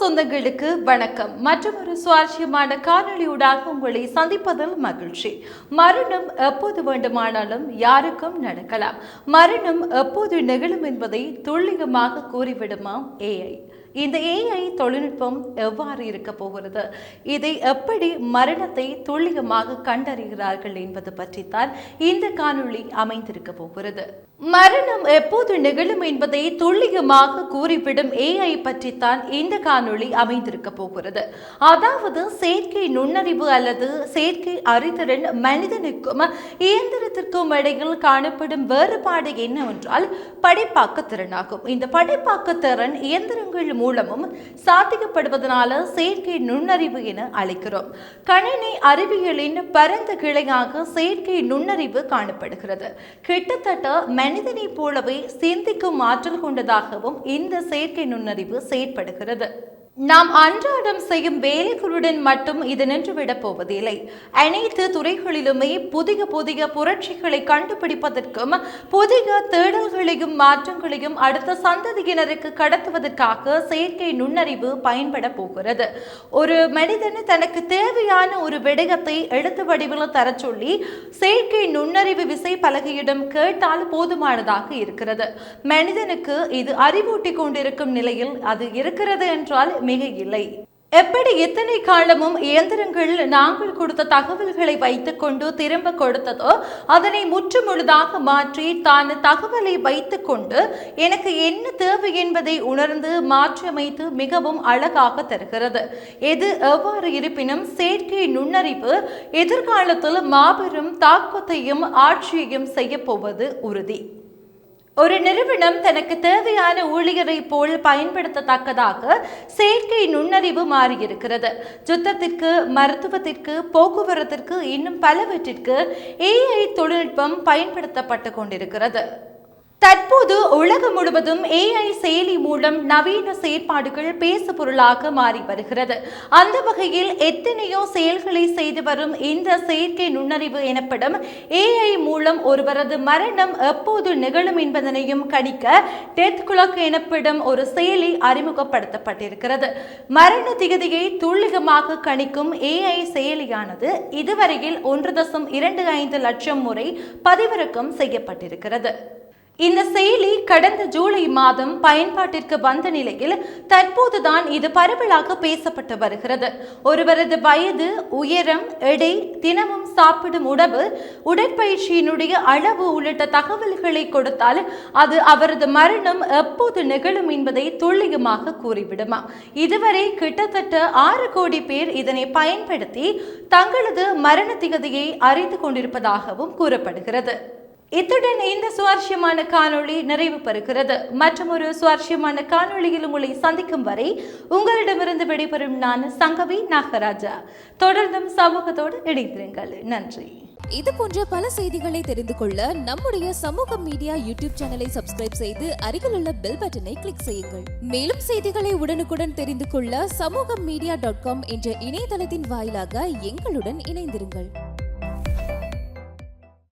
சொந்தங்களுக்கு வணக்கம். மற்றும் ஒரு சுவாரஸ்யமான காணொளியூடாக உங்களை சந்திப்பதில் மகிழ்ச்சி. மரணம் எப்போது வேண்டுமானாலும் யாருக்கும் நடக்கலாம். மரணம் எப்போது நிகழும் என்பதை துல்லியமாக கூறிவிடுமாம் ஏஐ இந்த ஏஐ தொழில்நுட்பம் எவ்வாறு இருக்க போகிறது? இதை எப்படி மரணத்தை துல்லியமாக கண்டறிகிறார்கள் என்பது பற்றித்தான் இந்த காணொளி அமைந்திருக்க போகிறது. மரணம் எப்போது நிகழும் என்பதை துல்லியமாக கூறிவிடும் ஏஐ பற்றித்தான் இந்த காணொளி அமைந்திருக்க போகிறது. அதாவது செயற்கை நுண்ணறிவு அல்லது செயற்கை அறிதிறன் மனிதனுக்கும் இயந்திரத்திற்கும் இடையில் காணப்படும் வேறுபாடு என்னவென்றால் படைப்பாக்க திறனாகும். இந்த படைப்பாக்க திறன் இயந்திரங்கள் மூலமும் சாத்தியப்படுவதனால செயற்கை நுண்ணறிவு என அழைக்கிறோம். கணினி அறிவியலின் பரந்த கிளையாக செயற்கை நுண்ணறிவு காணப்படுகிறது. கிட்டத்தட்ட மனிதனைப் போலவே சிந்திக்கும் ஆற்றல் கொண்டதாகவும் இந்த செயற்கை நுண்ணறிவு செயற்படுகிறது. நாம் அன்றாடம் செய்யும் வேலைகளுடன் மட்டும் இது நின்றுவிடப் போவதில்லை. அனைத்து துறைகளிலுமே புதிய புதிய புரட்சிகளை கண்டுபிடிப்பதற்கும் புதிய தேடல்களையும் மாற்றங்களையும் அடுத்த சந்ததியினருக்கு கடத்துவதற்காக செயற்கை நுண்ணறிவு பயன்பட போகிறது. ஒரு மனிதன் தனக்கு தேவையான ஒரு விடயத்தை எழுத்து வடிவில் தரச் சொல்லி செயற்கை நுண்ணறிவு விசை பலகையிடம் கேட்டால் போதுமானதாக இருக்கிறது. மனிதனுக்கு இது அறிவூட்டி கொண்டிருக்கும் நிலையில் அது இருக்கிறது என்றால் மிக இல்லை. எப்படி எத்தனை காலமும் இயந்திரங்கள் நாங்கள் கொடுத்த தகவல்களை வைத்துக்கொண்டு திரும்ப கொடுத்ததோ அதனை முற்றுமுழுதாக மாற்றி தான் தகவலை வைத்துக்கொண்டு எனக்கு என்ன தேவை என்பதை உணர்ந்து மாற்றியமைத்து மிகவும் அழகாக தருகிறது. எது எவ்வாறு இருப்பினும் செயற்கை நுண்ணறிவு எதிர்காலத்தில் மாபெரும் தாக்கத்தையும் ஆட்சியையும் செய்யப்போவது உறுதி. ஒரு நிறுவனம் தனக்கு தேவையான ஊழியரை போல் பயன்படுத்தத்தக்கதாக செயற்கை நுண்ணறிவு மாறியிருக்கிறது. யுத்தத்திற்கு மருத்துவத்திற்கு போக்குவரத்திற்கு இன்னும் பலவற்றிற்கு ஏஐ தொழில்நுட்பம் பயன்படுத்தப்பட்டு கொண்டிருக்கிறது. தற்போது உலகம் முழுவதும் ஏஐ செயலி மூலம் நவீன செயற்பாடுகள் பேசு பொருளாக மாறி வருகிறது. அந்த வகையில் எத்தனையோ செயல்களை செய்து வரும் இந்த செயற்கை நுண்ணறிவு எனப்படும் ஏஐ மூலம் ஒருவரது மரணம் எப்போது நிகழும் என்பதனையும் கணிக்க டெத் குளக் எனப்படும் ஒரு செயலி அறிமுகப்படுத்தப்பட்டிருக்கிறது. மரண திகதியை துல்லியமாக கணிக்கும் ஏஐ செயலியானது இதுவரையில் ஒன்று தசம் இரண்டு ஐந்து லட்சம் முறை பதிவிறக்கம் செய்யப்பட்டிருக்கிறது. இந்த செயலி கடந்த ஜூலை மாதம் பயன்பாட்டிற்கு வந்த நிலையில் தற்போதுதான் இது பரவலாக பேசப்பட்டு வருகிறது. ஒருவரது வயது உயரம் எடை தினமும் சாப்பிடும் உணவு உடற்பயிற்சியினுடைய அளவு உள்ளிட்ட தகவல்களை கொடுத்தால் அது அவரது மரணம் எப்போது நிகழும் என்பதை துல்லியமாக கூறிவிடுமா? இதுவரை கிட்டத்தட்ட ஆறு கோடி பேர் இதனை பயன்படுத்தி தங்களது மரண திகதியை அறிந்து கொண்டிருப்பதாகவும் கூறப்படுகிறது. இத்துடன் இந்த சுவாரஸ்யமான காணொளி நிறைவு பெறுகிறது. மற்றும் ஒரு சுவாரஸ்யமான காணொளியில் உங்களை சந்திக்கும் வரை உங்களிடமிருந்து விடைபெறும் நான் சங்கவி நாகராஜா. தொடர்ந்தும் சமூகத்தோடு இணைந்திருங்கள். நன்றி. இது போன்ற பல செய்திகளை தெரிந்து கொள்ள நம்முடைய சமூக மீடியா யூடியூப் சேனலை சப்ஸ்கிரைப் செய்து அருகிலுள்ள பெல் பட்டனை கிளிக் செய்யுங்கள். மேலும் செய்திகளை உடனுக்குடன் தெரிந்து கொள்ள சமூக மீடியா டாட் காம் என்ற இணையதளத்தின் வாயிலாக எங்களுடன் இணைந்திருங்கள்.